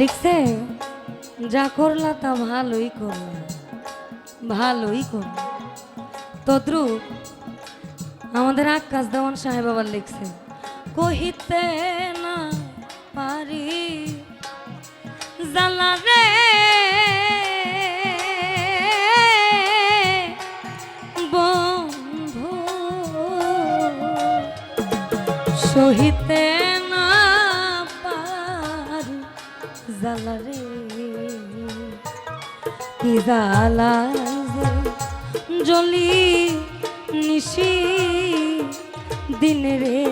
লিখছে, যা করলা তা ভালোই করলা, ভালোই কর তদ্রুপ আমাদের আকাশ দেওয়ান সাহেব আবার লিখছে, কহিতে না পারি জালা রে জ্বালা রে কি জ্বালা যে জলি নিশি দিন রে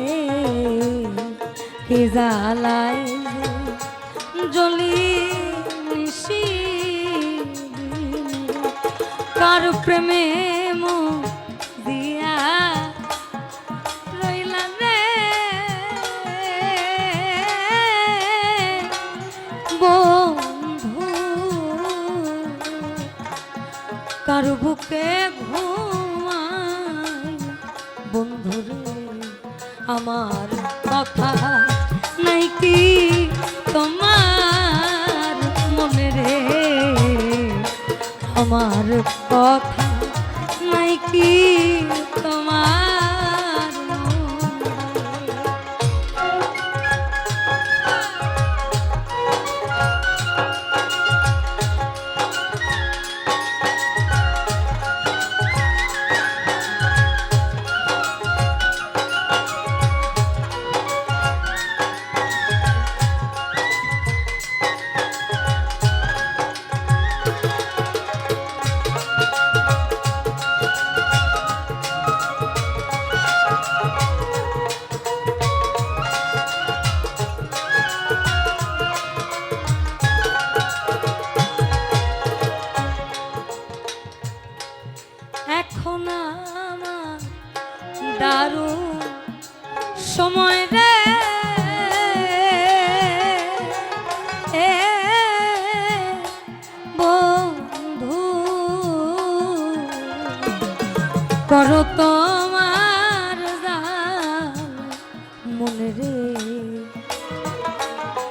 কি জলি নিশি কার প্রেমে বুকে ঘুমাই। বন্ধুরে আমার কথা নাই কি তোমার মনে রে? আমার কথা নাই কি তোমার দারুণ সময় রে। এ বন্ধু করো তোমার মনে রে।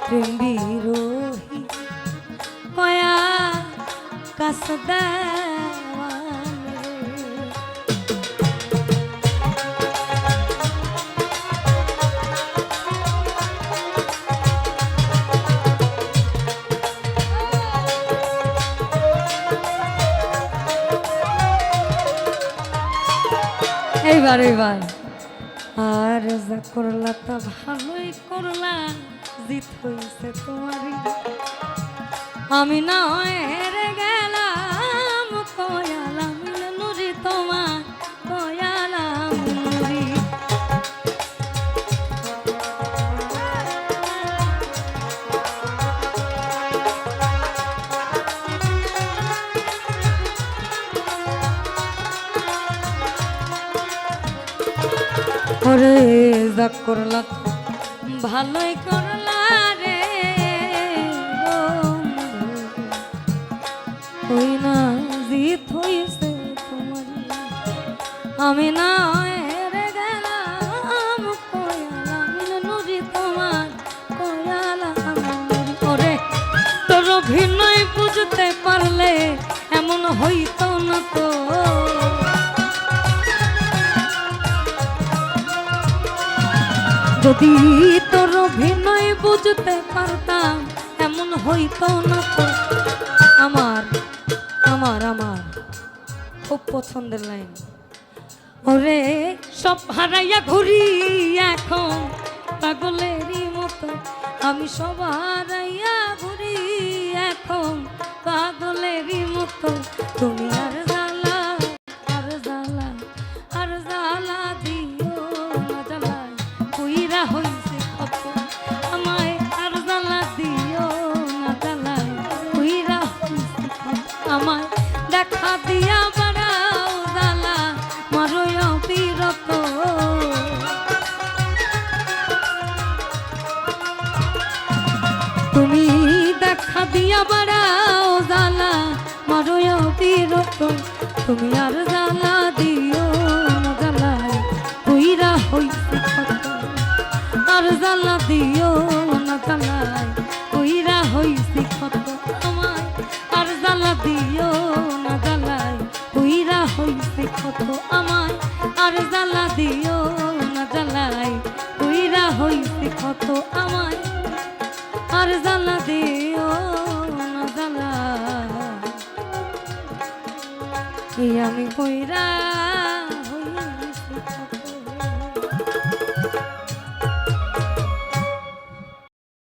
প্রেম বিরোহী কয়া কাছ দেওয়ান এইবার এইবার আর যা করলা তা ভালোই করলা, জিত হইছে তোমারই। আমি না হেরে গেলাম। ওরে যা করলা ভালোই করলা রে। ওই না জিত হইছে তোমার। আমি না তোর বুঝতে পারলে এমন হইতো না তো। যদি তোর অভিনয় বুঝতে পারতাম, এমন হইতো না তো। আমার আমার আমার, খুব পছন্দের লাইন। ওরে, সব হারাইয়া ঘুরি এখন, পাগলেরই মতো। আমি সব হারাইয়া মারয় বিরত। তুমি দেখা দিয়া বাড়াও জ্বালা মারো বিরত। তুমি আর জ্বালা আর জ্বালা দিও না জ্বালাই, কইরা হইতে কত আমায়। আর জ্বালা দিও না এই আমি কইরা